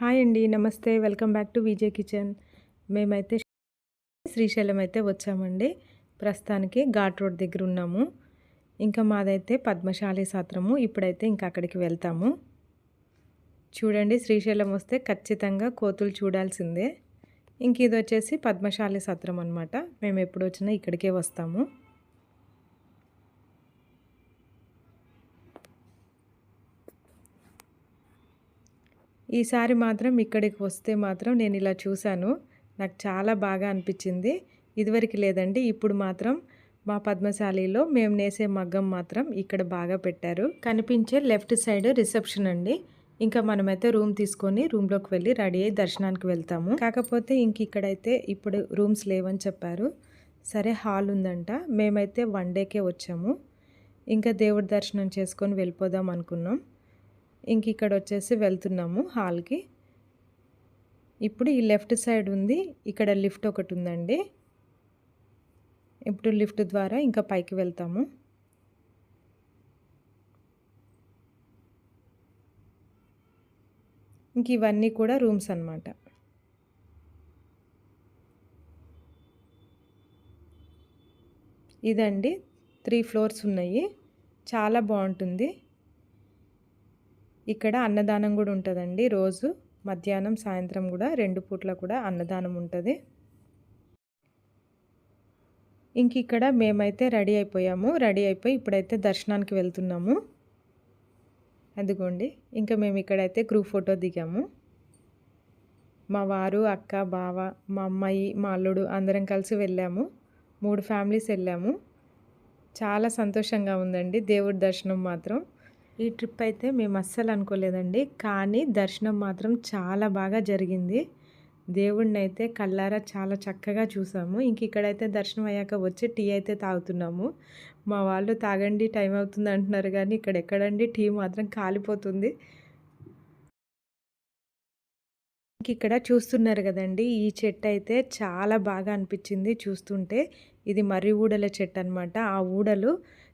Hi అండి నమస్తే. Welcome back to Vijay kitchen. మేమైతే శ్రీశైలం అయితే వచ్చామండి. ప్రస్తుతానికి ఘాట్ రోడ్ దగ్గర ఉన్నాము. ఇంకా మాదైతే పద్మశాలి సత్రము. ఇప్పుడైతే ఇంకా అక్కడికి వెళ్తాము. చూడండి శ్రీశైలం వస్తే ఖచ్చితంగా కోతులు చూడాల్సిందే. ఇంక ఇది వచ్చేసి పద్మశాలి సత్రం అనమాట మేము ఎప్పుడు వచ్చినా ఇక్కడికే వస్తాము. ఈసారి మాత్రం ఇక్కడికి వస్తే మాత్రం నేను ఇలా చూశాను. నాకు చాలా బాగా అనిపించింది. ఇదివరకు లేదండి ఇప్పుడు మాత్రం మా పద్మశాలిలో మేము నేసే మగ్గం మాత్రం ఇక్కడ బాగా పెట్టారు. కనిపించే లెఫ్ట్ సైడ్ రిసెప్షన్ అండి. ఇంకా మనమైతే రూమ్ తీసుకొని రూమ్లోకి వెళ్ళి రెడీ అయ్యి దర్శనానికి వెళ్తాము. కాకపోతే ఇంక ఇక్కడైతే ఇప్పుడు రూమ్స్ లేవని చెప్పారు. సరే హాల్ ఉందంట. మేమైతే వన్ డేకే వచ్చాము. ఇంకా దేవుడి దర్శనం చేసుకొని వెళ్ళిపోదాం అనుకున్నాం. ఇంక ఇక్కడ వచ్చేసి వెళ్తున్నాము హాల్కి. ఇప్పుడు ఈ లెఫ్ట్ సైడ్ ఉంది ఇక్కడ లిఫ్ట్ ఒకటి ఉందండి. ఇప్పుడు లిఫ్ట్ ద్వారా ఇంకా పైకి వెళ్తాము. ఇంక ఇవన్నీ కూడా రూమ్స్ అన్నమాట. ఇదండి త్రీ ఫ్లోర్స్ ఉన్నాయి. చాలా బాగుంటుంది. ఇక్కడ అన్నదానం కూడా ఉంటుందండి. రోజు మధ్యాహ్నం సాయంత్రం కూడా రెండు పూట్ల కూడా అన్నదానం ఉంటుంది. ఇంక ఇక్కడ మేమైతే రెడీ అయిపోయాము. రెడీ అయిపోయి ఇప్పుడైతే దర్శనానికి వెళ్తున్నాము. అదిగోండి. ఇంకా మేము ఇక్కడైతే గ్రూప్ ఫోటో దిగాము. మా వారు అక్క బావ మా అమ్మాయి మా అల్లుడు అందరం కలిసి వెళ్ళాము. మూడు ఫ్యామిలీస్ వెళ్ళాము. చాలా సంతోషంగా ఉందండి దేవుడి దర్శనం మాత్రం. ఈ ట్రిప్ అయితే మేము అస్సలు అనుకోలేదండి. కానీ దర్శనం మాత్రం చాలా బాగా జరిగింది. దేవుడిని అయితే కళ్ళారా చాలా చక్కగా చూసాము. ఇంక ఇక్కడైతే దర్శనం అయ్యాక వచ్చి టీ అయితే తాగుతున్నాము. మా వాళ్ళు తాగండి టైం అవుతుంది అంటున్నారు కానీ ఇక్కడ ఎక్కడండి? టీ మాత్రం కాలిపోతుంది. ఇక్కడ చూస్తున్నారు కదండి ఈ చెట్టు అయితే చాలా బాగా అనిపించింది చూస్తుంటే. ఇది మర్రి ఊడల చెట్టు అనమాట ఆ ఊడలు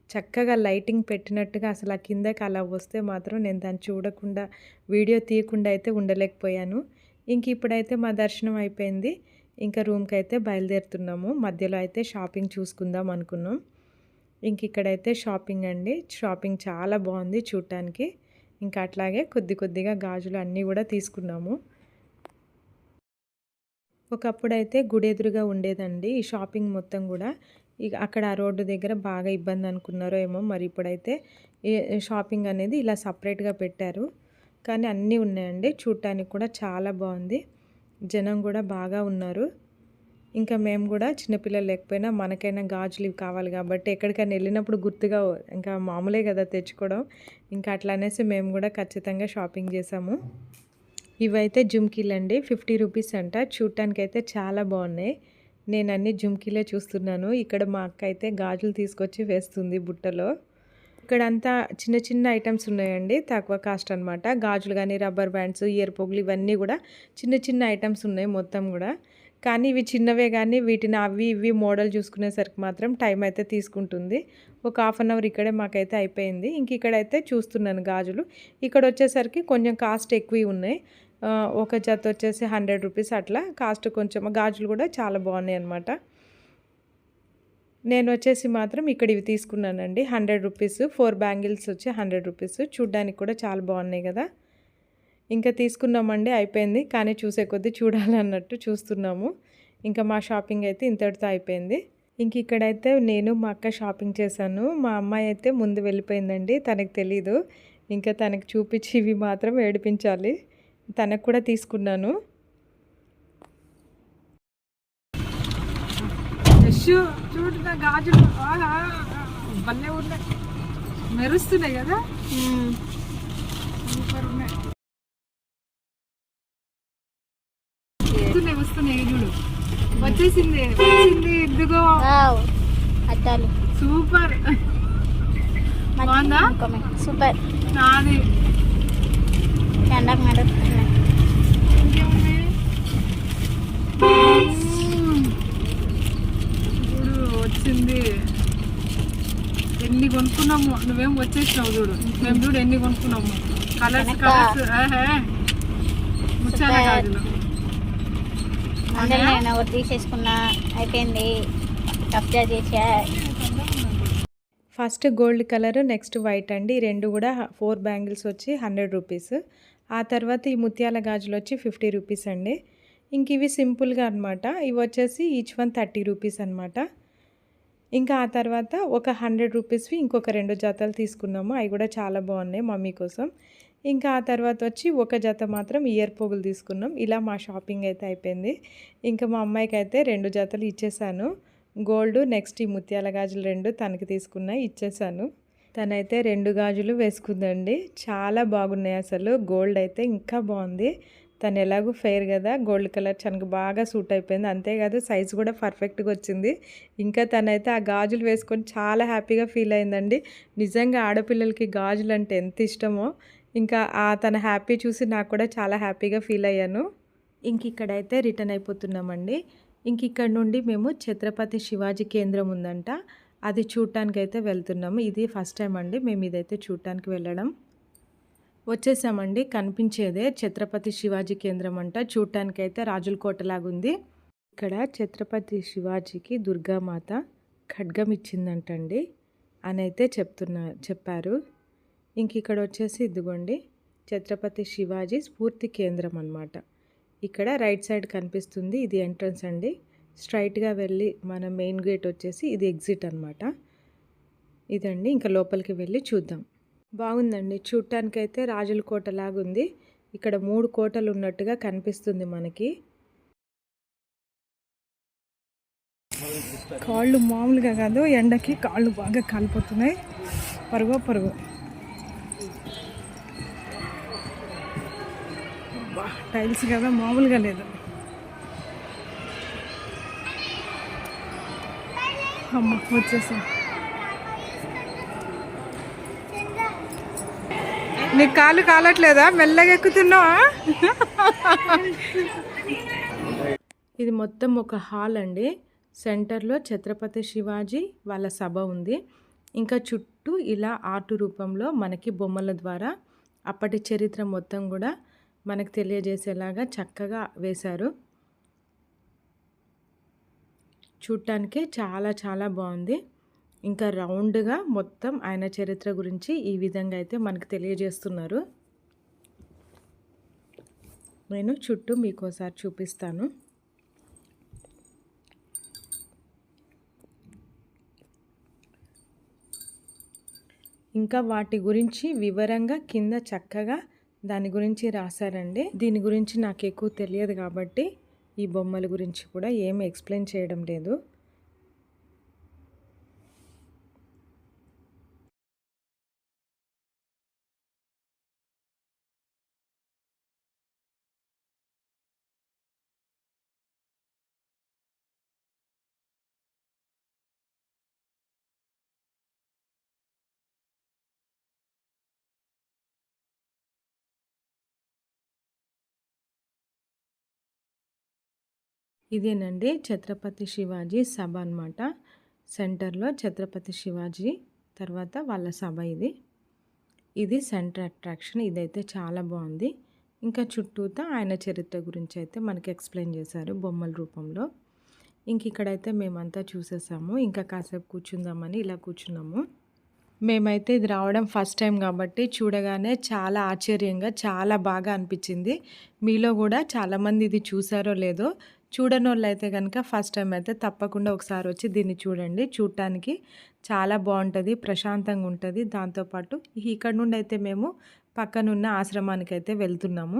చక్కగా లైటింగ్ పెట్టినట్టుగా అసలు ఆ కిందకి అలా వస్తే మాత్రం నేను దాన్ని చూడకుండా వీడియో తీయకుండా అయితే ఉండలేకపోయాను. ఇంక ఇప్పుడైతే మా దర్శనం అయిపోయింది. ఇంకా రూమ్కి అయితే బయలుదేరుతున్నాము. మధ్యలో అయితే షాపింగ్ చూసుకుందాం అనుకున్నాం. ఇంక ఇక్కడైతే షాపింగ్ అండి. షాపింగ్ చాలా బాగుంది చూడటానికి. ఇంకా అట్లాగే కొద్ది కొద్దిగా గాజులు అన్నీ కూడా తీసుకున్నాము. ఒకప్పుడైతే గుడి ఎదురుగా ఉండేదండి ఈ షాపింగ్ మొత్తం కూడా. ఇక అక్కడ ఆ రోడ్డు దగ్గర బాగా ఇబ్బంది అనుకున్నారో ఏమో మరి ఇప్పుడైతే షాపింగ్ అనేది ఇలా సపరేట్గా పెట్టారు. కానీ అన్నీ ఉన్నాయండి. చూడటానికి కూడా చాలా బాగుంది. జనం కూడా బాగా ఉన్నారు. ఇంకా మేము కూడా చిన్నపిల్లలు లేకపోయినా మనకైనా గాజులు ఇవి కావాలి కాబట్టి ఎక్కడికైనా వెళ్ళినప్పుడు గుర్తుగా ఇంకా మామూలే కదా తెచ్చుకోవడం. ఇంకా అట్లా అనేసి మేము కూడా ఖచ్చితంగా షాపింగ్ చేసాము ఇవైతే జుమ్కీలండి. ఫిఫ్టీ రూపీస్ అంట. చూడటానికి అయితే చాలా బాగున్నాయి. నేను అన్ని జుమ్కీలే చూస్తున్నాను. ఇక్కడ మా అక్క అయితే గాజులు తీసుకొచ్చి వేస్తుంది బుట్టలో. ఇక్కడ అంతా చిన్న చిన్న ఐటమ్స్ ఉన్నాయండి. తక్కువ కాస్ట్ అనమాట గాజులు కానీ రబ్బర్ బ్యాండ్స్ ఇయర్ పొగులు ఇవన్నీ కూడా చిన్న చిన్న ఐటమ్స్ ఉన్నాయి మొత్తం కూడా. కానీ ఇవి చిన్నవే కానీ వీటిని అవి ఇవి మోడల్ చూసుకునేసరికి మాత్రం టైం అయితే తీసుకుంటుంది. ఒక హాఫ్ అన్ అవర్ ఇక్కడే మాకైతే అయిపోయింది. ఇంక ఇక్కడైతే చూస్తున్నాను గాజులు. ఇక్కడ వచ్చేసరికి కొంచెం కాస్ట్ ఎక్కువ ఉన్నాయి. ఒక జత వచ్చేసి హండ్రెడ్ రూపీస్ అట్లా. కాస్ట్ కొంచెం గాజులు కూడా చాలా బాగున్నాయి అనమాట నేను వచ్చేసి మాత్రం ఇక్కడ ఇవి తీసుకున్నానండి. హండ్రెడ్ రూపీస్ ఫోర్ బ్యాంగిల్స్ వచ్చి హండ్రెడ్ రూపీస్. చూడ్డానికి కూడా చాలా బాగున్నాయి కదా. ఇంకా తీసుకున్నామండి అయిపోయింది. కానీ చూసే కొద్దీ చూడాలన్నట్టు చూస్తున్నాము. ఇంకా మా షాపింగ్ అయితే ఇంతటితో అయిపోయింది. ఇంక ఇక్కడైతే నేను మా అక్క షాపింగ్ చేశాను. మా అమ్మాయి అయితే ముందు వెళ్ళిపోయిందండి తనకు తెలీదు. ఇంకా తనకు చూపించి ఇవి మాత్రం ఏడిపించాలి. తనకు కూడా తీసుకున్నాను. చూడ గాజులు. భలే ఉన్నాయి. మెరుస్తున్నాయి కదా? సూపర్ ఉన్నాయి. వస్తున్నాయి వస్తున్నాయి చూడు. వచ్చేసింది వచ్చింది ఇదిగో. అద్దాలు. సూపర్. బాగుందా? సూపర్. నాది. ఎండకు చూడు వచ్చింది. ఎన్ని కొనుక్కున్నాము నువ్వేం వచ్చేసినావు చూడు. మేము చూడు ఎన్ని కొనుక్కున్నాము. కలర్స్. కలర్స్ ముత్యాల సూపర్. గాజులు. అందరూ నేను ఒకటి తీసేసుకున్నా. అయిపోయింది. కబ్జా చేసా. First gold colour next white అండి. ఈ రెండు కూడా ఫోర్ బ్యాంగిల్స్ వచ్చి హండ్రెడ్ రూపీస్. ఆ తర్వాత ఈ ముత్యాల గాజులు వచ్చి ఫిఫ్టీ రూపీస్ అండి. ఇంక ఇవి సింపుల్గా అనమాట ఇవి వచ్చేసి ఈచ్ వన్ థర్టీ రూపీస్ అనమాట ఇంకా ఆ తర్వాత ఒక హండ్రెడ్ రూపీస్వి ఇంకొక రెండు జతలు తీసుకున్నాము. అవి కూడా చాలా బాగున్నాయి మమ్మీ కోసం. ఇంకా ఆ తర్వాత వచ్చి ఒక జత మాత్రం ఇయర్ పోగులు తీసుకున్నాం. ఇలా మా షాపింగ్ అయితే అయిపోయింది. ఇంకా మా అమ్మాయికి అయితే రెండు జతలు ఇచ్చేసాను. గోల్డ్ నెక్స్ట్ ఈ ముత్యాల గాజులు రెండు తనకి తీసుకున్నాయి ఇచ్చేసాను. తనైతే రెండు గాజులు వేసుకుందండి. చాలా బాగున్నాయి అసలు. గోల్డ్ అయితే ఇంకా బాగుంది. తను ఎలాగో ఫెయిర్ కదా గోల్డ్ కలర్ తనకు బాగా సూట్ అయిపోయింది. అంతేకాదు సైజ్ కూడా పర్ఫెక్ట్గా వచ్చింది. ఇంకా తనైతే ఆ గాజులు వేసుకొని చాలా హ్యాపీగా ఫీల్ అయిందండి. నిజంగా ఆడపిల్లలకి గాజులు అంటే ఎంత ఇష్టమో ఇంకా ఆ తన హ్యాపీ చూసి నాకు కూడా చాలా హ్యాపీగా ఫీల్ అయ్యాను. ఇంక ఇక్కడైతే రిటర్న్ అయిపోతున్నామండి. ఇంక ఇక్కడ నుండి మేము ఛత్రపతి శివాజీ కేంద్రం ఉందంట. అది చూడటానికి అయితే వెళ్తున్నాము. ఇది ఫస్ట్ టైం అండి. మేము ఇదైతే చూడటానికి వెళ్ళడం. వచ్చేసామండి. కనిపించేదే ఛత్రపతి శివాజీ కేంద్రం అంట చూడటానికైతే రాజుల కోటలాగుంది. ఇక్కడ ఛత్రపతి శివాజీకి దుర్గామాత ఖడ్గం ఇచ్చిందంటండి అని అయితే చెప్తున్నా చెప్పారు. ఇంక ఇక్కడ వచ్చేసి ఇదిగోండి ఛత్రపతి శివాజీ స్ఫూర్తి కేంద్రం అనమాట ఇక్కడ రైట్ సైడ్ కనిపిస్తుంది ఇది ఎంట్రన్స్ అండి. స్ట్రైట్గా వెళ్ళి మన మెయిన్ గేట్ వచ్చేసి ఇది ఎగ్జిట్ అనమాట ఇదండి ఇంకా లోపలికి వెళ్ళి చూద్దాం. బాగుందండి. చూడటానికైతే రాజుల కోట లాగుంది. ఇక్కడ మూడు కోటలు ఉన్నట్టుగా కనిపిస్తుంది మనకి. కాళ్ళు మామూలుగా కాదు ఎండకి కాళ్ళు బాగా కాలిపోతున్నాయి. పరుగు పరుగు. టైల్స్ కదా మామూలుగా లేదు. అమ్మ వచ్చేసాం. నీ కాలు కాలట్లేదా? మెల్లగా ఎక్కుతున్నావా? ఇది మొత్తం ఒక హాల్ అండి. సెంటర్లో ఛత్రపతి శివాజీ వాళ్ళ సభ ఉంది. ఇంకా చుట్టూ ఇలా ఆర్ట్ రూపంలో మనకి బొమ్మల ద్వారా అప్పటి చరిత్ర మొత్తం కూడా మనకు తెలియజేసేలాగా చక్కగా వేశారు. చూడటానికి చాలా చాలా బాగుంది. ఇంకా రౌండ్గా మొత్తం ఆయన చరిత్ర గురించి ఈ విధంగా అయితే మనకు తెలియజేస్తున్నారు. నేను చుట్టూ మీకు ఒకసారి చూపిస్తాను. ఇంకా వాటి గురించి వివరంగా కింద చక్కగా దాని గురించి రాశారండి. దీని గురించి నాకు ఎక్కువ తెలియదు కాబట్టి ఈ బొమ్మల గురించి కూడా ఏమి ఎక్స్ప్లెయిన్ చేయడం లేదు. ఇదేనండి ఛత్రపతి శివాజీ సభ అన్నమాట. సెంటర్లో ఛత్రపతి శివాజీ తర్వాత వాళ్ళ సభ ఇది. ఇది సెంటర్ అట్రాక్షన్ ఇదైతే చాలా బాగుంది. ఇంకా చుట్టూతా ఆయన చరిత్ర గురించి అయితే మనకి ఎక్స్ప్లెయిన్ చేశారు బొమ్మల రూపంలో. ఇంక ఇక్కడైతే మేమంతా చూసేసాము. ఇంకా కాసేపు కూర్చుందామని ఇలా కూర్చున్నాము. మేమైతే ఇది రావడం ఫస్ట్ టైం కాబట్టి చూడగానే చాలా ఆశ్చర్యంగా చాలా బాగా అనిపించింది. మీలో కూడా చాలామంది ఇది చూసారో లేదో చూడని వాళ్ళు అయితే కనుక ఫస్ట్ టైం అయితే తప్పకుండా ఒకసారి వచ్చి దీన్ని చూడండి. చూడటానికి చాలా బాగుంటుంది ప్రశాంతంగా ఉంటుంది. దాంతోపాటు ఇక్కడ నుండి అయితే మేము పక్కనున్న ఆశ్రమానికి అయితే వెళ్తున్నాము.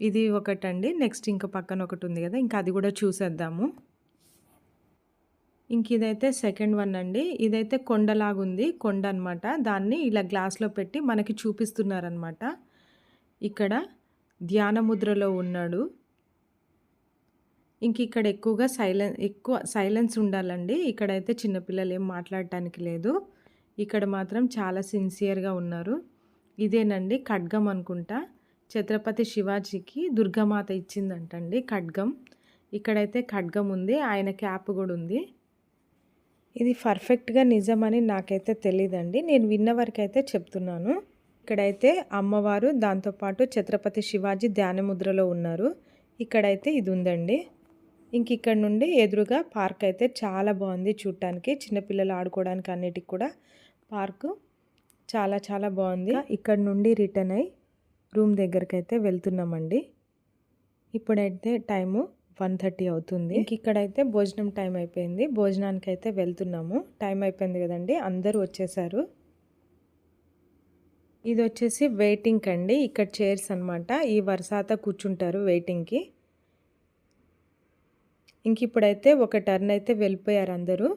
ఇది ఒకటండి. నెక్స్ట్ ఇంకా పక్కన ఒకటి ఉంది కదా ఇంకా అది కూడా చూసేద్దాము. ఇంక ఇదైతే సెకండ్ వన్ అండి. ఇదైతే కొండలాగుంది కొండ అనమాట దాన్ని ఇలా గ్లాస్లో పెట్టి మనకి చూపిస్తున్నారనమాట ఇక్కడ ధ్యానముద్రలో ఉన్నాడు. ఇంక ఇక్కడ ఎక్కువగా సైలెన్ ఎక్కువ సైలెన్స్ ఉండాలండి. ఇక్కడైతే చిన్నపిల్లలు ఏం మాట్లాడటానికి లేదు. ఇక్కడ మాత్రం చాలా సిన్సియర్గా ఉన్నారు. ఇదేనండి ఖడ్గం అనుకుంటా. ఛత్రపతి శివాజీకి దుర్గామాత ఇచ్చిందంటండి ఖడ్గం. ఇక్కడైతే ఖడ్గం ఉంది ఆయన క్యాప్ కూడా ఉంది. ఇది పర్ఫెక్ట్గా నిజమని నాకైతే తెలియదండి నేను విన్న వరకు అయితే చెప్తున్నాను. ఇక్కడైతే అమ్మవారు దాంతోపాటు ఛత్రపతి శివాజీ ధ్యానముద్రలో ఉన్నారు. ఇక్కడైతే ఇది ఉందండి. ఇంక ఇక్కడ నుండి ఎదురుగా పార్క్ అయితే చాలా బాగుంది చూడటానికి చిన్నపిల్లలు ఆడుకోవడానికి అన్నిటికి కూడా పార్కు చాలా చాలా బాగుంది. ఇక్కడ నుండి రిటర్న్ అయ్యి రూమ్ దగ్గరికి అయితే వెళ్తున్నామండి. ఇప్పుడైతే టైము వన్ థర్టీ అవుతుంది. ఇంక ఇక్కడైతే భోజనం టైం అయిపోయింది. భోజనానికి అయితే వెళ్తున్నాము. టైం అయిపోయింది కదండి అందరూ వచ్చేసారు. ఇది వచ్చేసి వెయిటింగ్ అండి. ఇక్కడ చైర్స్ అనమాట ఈ వరుసాత కూర్చుంటారు వెయిటింగ్కి. ఇంక ఇప్పుడైతే ఒక టర్న్ అయితే వెళ్ళిపోయారు అందరూ.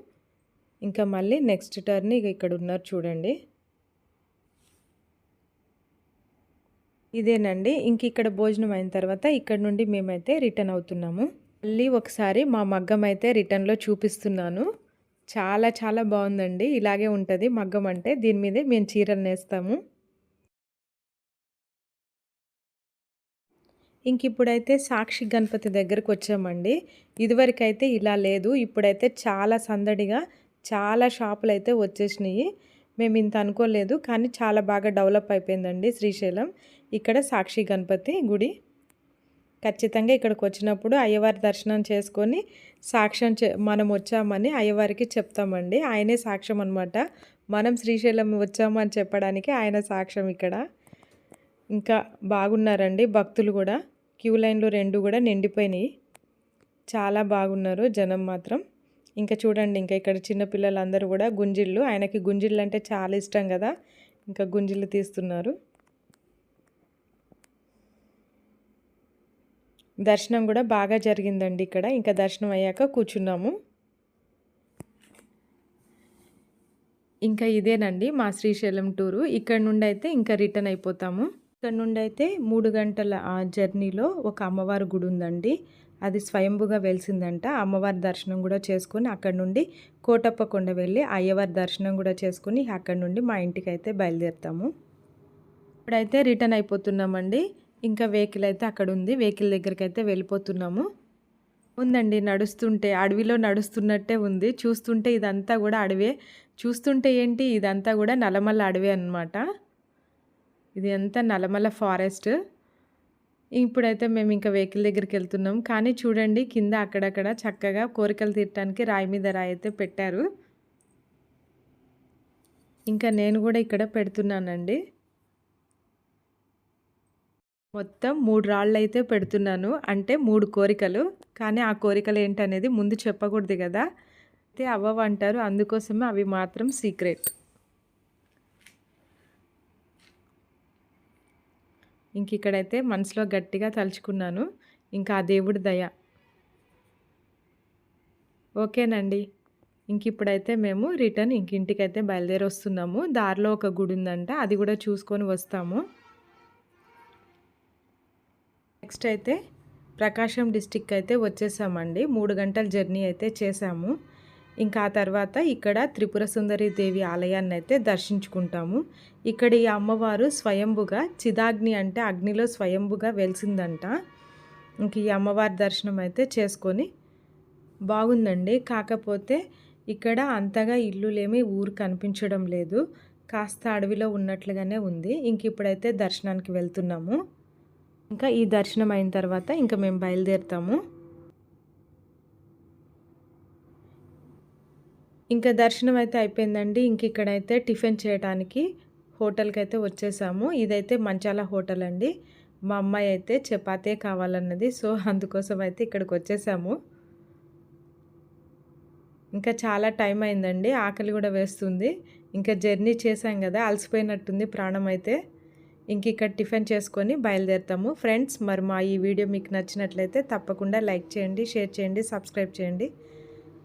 ఇంకా మళ్ళీ నెక్స్ట్ టర్న్ ఇక ఇక్కడ ఉన్నారు చూడండి. ఇదేనండి. ఇంక ఇక్కడ భోజనం అయిన తర్వాత ఇక్కడ నుండి మేమైతే రిటర్న్ అవుతున్నాము. మళ్ళీ ఒకసారి మా మగ్గం అయితే రిటర్న్లో చూపిస్తున్నాను. చాలా చాలా బాగుందండి. ఇలాగే ఉంటుంది మగ్గం అంటే. దీని మీదే మేము చీరలు నేస్తాము. ఇంక ఇప్పుడైతే సాక్షి గణపతి దగ్గరకు వచ్చామండి ఇదివరకైతే ఇలా లేదు. ఇప్పుడైతే చాలా సందడిగా చాలా షాపులు అయితే వచ్చేసినాయి. మేము ఇంత అనుకోలేదు. కానీ చాలా బాగా డెవలప్ అయిపోయిందండి శ్రీశైలం. ఇక్కడ సాక్షి గణపతి గుడి. ఖచ్చితంగా ఇక్కడికి వచ్చినప్పుడు అయ్యవారి దర్శనం చేసుకొని సాక్ష్యం మనం వచ్చామని అయ్యవారికి చెప్తామండి. ఆయనే సాక్ష్యం అనమాట మనం శ్రీశైలం వచ్చామని చెప్పడానికి ఆయన సాక్ష్యం ఇక్కడ. ఇంకా బాగున్నారండి భక్తులు కూడా. క్యూ లైన్లు రెండు కూడా నిండిపోయినాయి. చాలా బాగున్నారు జనం మాత్రం. ఇంకా చూడండి ఇంకా ఇక్కడ చిన్నపిల్లలందరూ కూడా గుంజిళ్ళు. ఆయనకి గుంజిళ్ళు అంటే చాలా ఇష్టం కదా. ఇంకా గుంజిళ్ళు తీస్తున్నారు. దర్శనం కూడా బాగా జరిగిందండి ఇక్కడ. ఇంకా దర్శనం అయ్యాక కూర్చున్నాము. ఇంకా ఇదేనండి మా శ్రీశైలం టూరు. ఇక్కడ నుండి అయితే ఇంకా రిటర్న్ అయిపోతాము. ఇక్కడ నుండి అయితే మూడు గంటల జర్నీలో ఒక అమ్మవారి గుడి ఉందండి. అది స్వయంభుగా వెలిసిందంట. అమ్మవారి దర్శనం కూడా చేసుకొని అక్కడ నుండి కోటప్ప కొండ వెళ్ళి అయ్యవారి దర్శనం కూడా చేసుకొని అక్కడ నుండి మా ఇంటికి అయితే బయలుదేరుతాము. ఇప్పుడైతే రిటర్న్ అయిపోతున్నామండి. ఇంకా వెహికల్ అయితే అక్కడ ఉంది. వెహికల్ దగ్గరికి అయితే వెళ్ళిపోతున్నాము. ఉందండి నడుస్తుంటే అడవిలో నడుస్తున్నట్టే ఉంది. చూస్తుంటే ఇదంతా కూడా అడవే. చూస్తుంటే ఏంటి? ఇదంతా కూడా నలమల్ల అడవే అనమాట ఇది అంతా నలమల ఫారెస్ట్. ఇప్పుడైతే మేము ఇంకా వెహికల్ దగ్గరికి వెళ్తున్నాం. కానీ చూడండి కింద అక్కడక్కడ చక్కగా కోరికలు తీరటానికి రాయి మీద రాయి అయితే పెట్టారు. ఇంకా నేను కూడా ఇక్కడ పెడుతున్నానండి. మొత్తం మూడు రాళ్ళు అయితే పెడుతున్నాను. అంటే మూడు కోరికలు. కానీ ఆ కోరికలు ఏంటనేది ముందు చెప్పకూడదు కదా. అయితే అవ్వవంటారు అందుకోసమే అవి మాత్రం సీక్రెట్. ఇంక ఇక్కడైతే మనసులో గట్టిగా తలుచుకున్నాను. ఇంకా ఆ దేవుడి దయ. ఓకేనండి. ఇంక ఇప్పుడైతే మేము రిటర్న్ ఇంకింటికైతే బయలుదేరి వస్తున్నాము దారిలో ఒక గుడి ఉందంట అది కూడా చూసుకొని వస్తాము. నెక్స్ట్ అయితే ప్రకాశం డిస్టిక్ అయితే వచ్చేసామండి. మూడు గంటల జర్నీ అయితే చేసాము. ఇంకా ఆ తర్వాత ఇక్కడ త్రిపుర సుందరి దేవి ఆలయాన్ని అయితే దర్శించుకుంటాము. ఇక్కడ ఈ అమ్మవారు స్వయంభుగా చిదాగ్ని అంటే అగ్నిలో స్వయంభుగా వెలిసిందంట. ఇంక ఈ అమ్మవారి దర్శనం అయితే చేసుకొని బాగుందండి. కాకపోతే ఇక్కడ అంతగా ఇల్లులేమి ఊరు కనిపించడం లేదు. కాస్త అడవిలో ఉన్నట్లుగానే ఉంది. ఇంక ఇప్పుడైతే దర్శనానికి వెళ్తున్నాము. ఇంకా ఈ దర్శనం అయిన తర్వాత ఇంకా మేము బయలుదేరుతాము. ఇంకా దర్శనం అయితే అయిపోయిందండి. ఇంక ఇక్కడైతే టిఫిన్ చేయడానికి హోటల్కి అయితే వచ్చేసాము. ఇదైతే మంచాల హోటల్ అండి. మా అమ్మాయి అయితే చపాతే కావాలన్నది సో అందుకోసం అయితే ఇక్కడికి వచ్చేసాము. ఇంకా చాలా టైం అయిందండి. ఆకలి కూడా వేస్తుంది. ఇంకా జర్నీ చేసాం కదా అలసిపోయినట్టుంది ప్రాణం అయితే ఇంక ఇక్కడ టిఫిన్ చేసుకొని బయలుదేరుతాము. ఫ్రెండ్స్ మరి మా ఈ వీడియో మీకు నచ్చినట్లయితే తప్పకుండా లైక్ చేయండి షేర్ చేయండి సబ్స్క్రైబ్ చేయండి.